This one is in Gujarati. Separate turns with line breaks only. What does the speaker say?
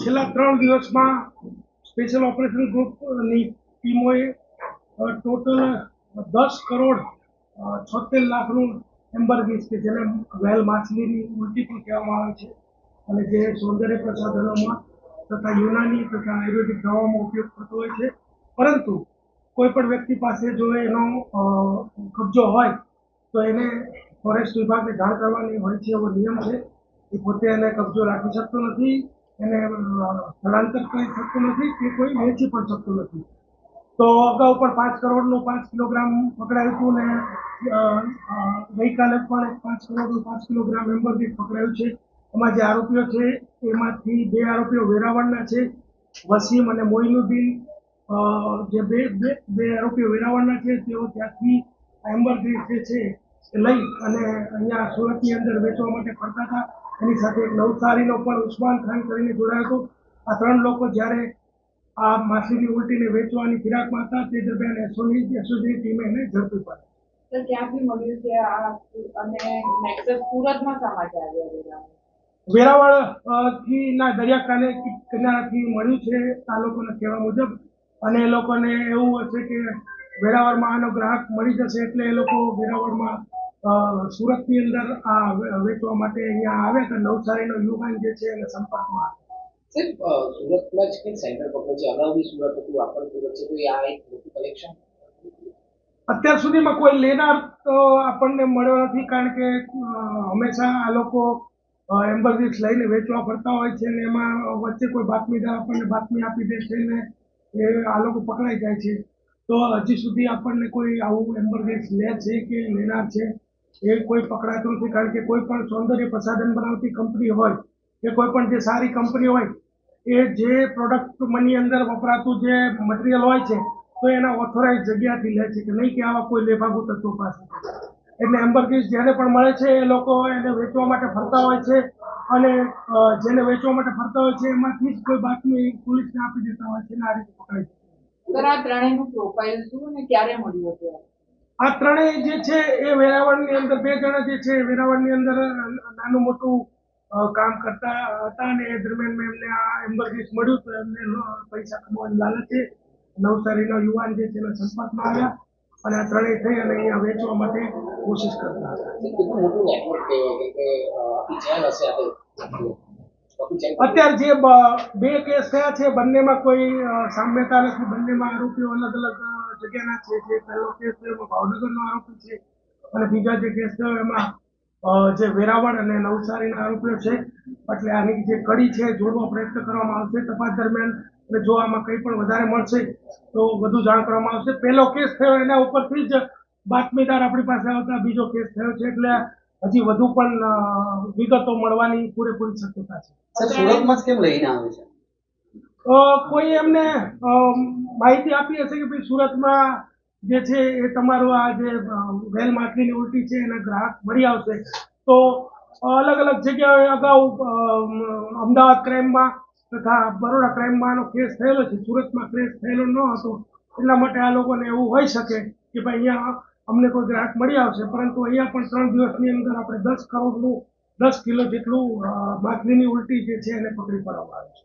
છેલ્લા ત્રણ દિવસમાં સ્પેશિયલ ઓપરેશન ગ્રુપની ટીમોએ ટોટલ દસ કરોડ છોતેર લાખનું એમ્બરગીસ કે જેને વેલ માછલીની ઉલટી પણ કહેવામાં આવે છે અને જે સૌંદર્ય પ્રસાધનોમાં તથા યુનાની તથા આયુર્વેદિક દવામાં ઉપયોગ થતો હોય છે. પરંતુ કોઈ પણ વ્યક્તિ પાસે જો એનો કબજો હોય તો એને ફોરેસ્ટ વિભાગને જાણ કરવાની હોય છે એવો નિયમ છે. પોતે એને કબજો રાખી શકતો નથી, એને સ્થળાંતર કરી શકતો નથી કે કોઈ વેચી પણ શકતો નથી. તો અગાઉ પણ પાંચ કરોડનું પાંચ કિલોગ્રામ પકડાયું હતું ને ગઈકાલે પણ પાંચ કરોડનું પાંચ કિલોગ્રામ એમ્બરગીટ પકડાયું છે. એમાં જે આરોપીઓ છે, એમાંથી બે આરોપીઓ વેરાવળના છે, વસીમ અને મોઇનુદ્દીન. જે બે બે બે આરોપીઓ વેરાવળના છે, તેઓ ત્યાંથી એમ્બરગીટ જે છે, એ લઈ અને અહીંયા સુરતની અંદર વેચવા માટે ફરતા હતા. એની સાથે એક નવસારીનો પણ ઉસ્માન ખાન કરીને જોડાયો હતો. આ ત્રણ લોકો જ્યારે આ માછલીની ઉલટીને વેચવાની ફિરાકમાં હતા તે દરમિયાન એસોની એસઓજીની ટીમે એને ઝડપી પાડી
તો ક્યાંથી મળ્યું કે આ અને નેક્સસ સુરતમાં આવ્યા વેરાવળ?
થી ના દરિયાકાને કિનારાથી મળ્યું છે આ લોકોના કહેવા મુજબ. અને એ લોકોને એવું હશે કે વેરાવળમાં આનો ગ્રાહક મળી જશે એટલે એ લોકો વેરાવળમાં સુરતની અંદર આ વેચવા માટે અહીંયા આવે તો નવસારીનો યુવાન જે છે એને સંપર્કમાં
આવે. સુરતમાં જ કંઈક સેન્ટર પકડ્યું છે? અગાઉ બી સુરત હતું આ સુરત છે. તો આ એક મોટું કલેક્શન
અત્યાર સુધીમાં કોઈ લેનાર તો આપણને મળ્યો નથી કારણ કે હંમેશા આ લોકો એમ્બરગીસ લઈને વેચવા ફરતા હોય છે ને એમાં વચ્ચે કોઈ બાતમીદાર આપણને બાતમી આપી દે છે ને એ આ લોકો પકડાઈ જાય છે. તો હજી સુધી આપણને કોઈ આવું એમ્બરગીસ લે છે કે લેનાર છે? એ કોઈ પકડાતું નથી, કારણ કે કોઈ પણ સૌંદર્ય પ્રસાધન બનાવતી કંપની હોય, કે કોઈ પણ જે સારી કંપની હોય, એ જે પ્રોડક્ટ મની અંદર વપરાતું જે મટીરિયલ હોય છે, તો એના ઓથોરાઇઝ જગ્યાથી લે છે, કે નહીં કે આવા કોઈ લેભાગુ તત્વો પાસે. એટલે એમ્બરગીસ જેને પણ મળે છે, એ લોકો એને વેચવા માટે ફરતા હોય છે, અને જેને વેચવા માટે ફરતા હોય છે, એમાંથી જ કોઈ બાતમી પોલીસને આપી દેતા હોય છે આ રીતે પકડાય છે
સર આ ત્રણેયનું પ્રોફાઇલ શું અને ક્યારે મળ્યું હતું? આ?
ત્રણેય જે છે એ વેરાવળની અંદર, બે જણા જે છે વેરાવળની અંદર નાનું મોટું કામ કરતા હતા અને એ દરમિયાન મેં એમને આ એમ્બરગીસ મળ્યું તો એમને પૈસા કમાવાની લાલચે નવસારીનો યુવાન જે છે એના સંપર્કમાં આવ્યા અને આ ત્રણેય થઈ અને અહીંયા વેચવા માટે કોશિશ કરતા હતા અત્યારે જે બે કેસ થયા છે, બંનેમાં કોઈ સામ્યતા નથી, બંનેમાં આરોપીઓ અલગ અલગ જગ્યાના છે જે પહેલો કેસ થયો ભાવનગરનો આરોપી છે. અને બીજા જે કેસ થયો એમાં જે વેરાવળ અને નવસારીના આરોપીઓ છે. એટલે આની જે કડી છે જોડવા પ્રયત્ન કરવામાં આવશે તપાસ દરમિયાન. અને જો આમાં કંઈ પણ વધારે મળશે તો વધુ જાણ કરવામાં આવશે. પહેલો કેસ થયો એના ઉપરથી જ બાતમીદાર આપણી પાસે આવતા બીજો કેસ થયો છે. એટલે હજી વધુ પણ વિગતો મળવાની પૂરેપૂરી શક્યતા છે.
સુરતમાં કેમ લઈને આવે છે?
કોઈ એમને માહિતી આપી હશે કે ભાઈ સુરતમાં જે છે એ તમારો આ જે વેલ માછલીની ઉલટી છે, એના ગ્રાહક મળી આવશે. તો અલગ અલગ જગ્યાએ અગાઉ અમદાવાદ ક્રાઇમમાં તથા બરોડા ક્રાઇમમાં આનો કેસ થયેલો છે, સુરતમાં કેસ થયેલો ન હતો, એટલા માટે આ લોકોને એવું હોઈ શકે કે ભાઈ અહીંયા અમને કોઈ ગ્રાહક મળી આવશે, પરંતુ અહીંયા પણ ત્રણ દિવસની અંદર આપણે દસ કરોડનું, દસ કિલો જેટલું માછલીની ઉલટી જે છે એને પકડી પાડવામાં આવે છે.